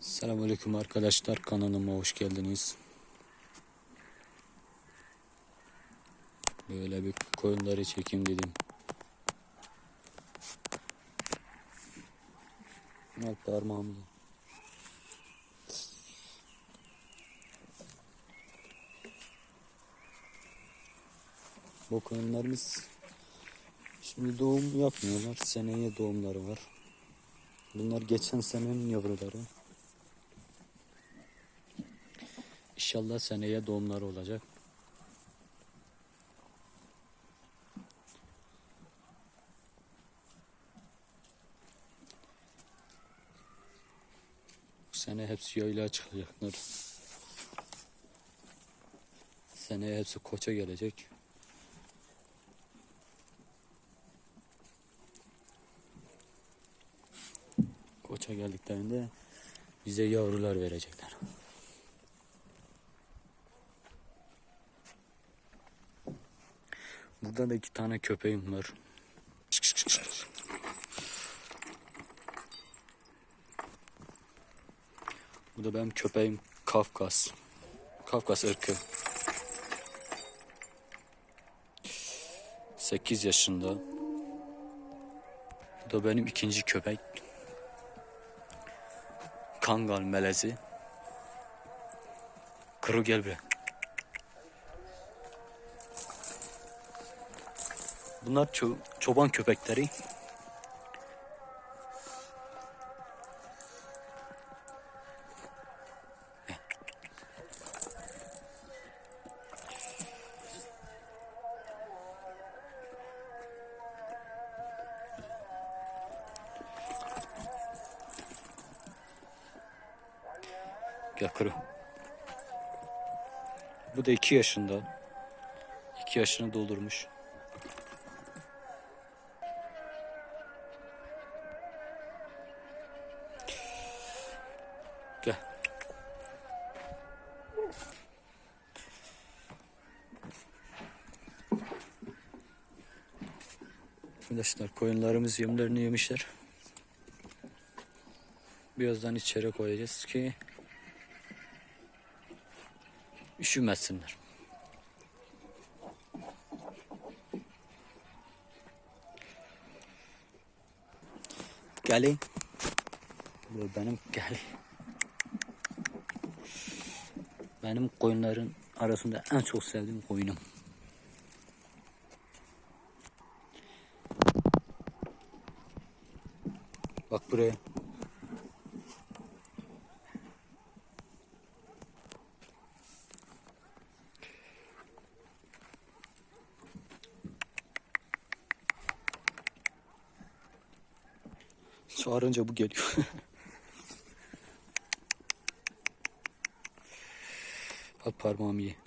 Selamünaleyküm arkadaşlar kanalıma hoş geldiniz. Böyle bir koyunları çekeyim dedim. Al parmağımı. Bu koyunlarımız şimdi doğum yapmıyorlar. Seneye doğumları var. Bunlar geçen senenin yavruları. İnşallah seneye doğumları olacak. Bu sene hepsi yaylığa çıkacaklar. Seneye hepsi koça gelecek. Koça geldiklerinde bize yavrular verecekler. Burada da iki tane köpeğim var. Bu da benim köpeğim Kafkas. Kafkas ırkı. 8 yaşında. Bu da benim ikinci köpek. Kangal melezi. Kuru gel buraya. Bunlar ço- çoban köpekleri. Gel kuru. Bu da iki yaşında. İki yaşını doldurmuş. Arkadaşlar koyunlarımız yemlerini yemişler. Birazdan içeri koyacağız ki üşümesinler. Gelin. Bu benim gel. Benim koyunların arasında en çok sevdiğim koyunum. Bak buraya. Çağırınca bu geliyor. Al parmağımı ye.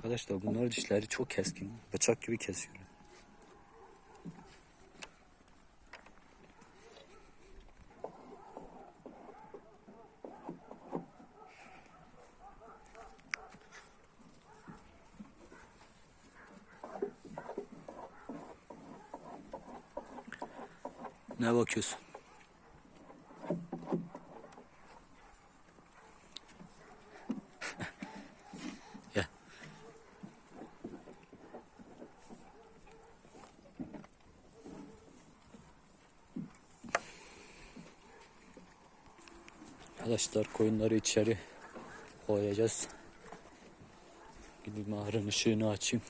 Arkadaşlar bunlar dişleri çok keskin. Bıçak gibi kesiyorlar. Ne bakıyorsun? Arkadaşlar koyunları içeri koyacağız. Gidip ahırın ışığını açayım.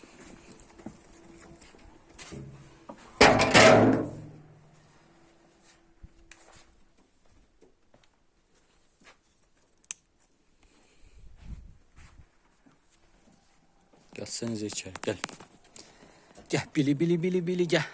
Gelsenize içeri gel. Gel bili bili bili bili gel.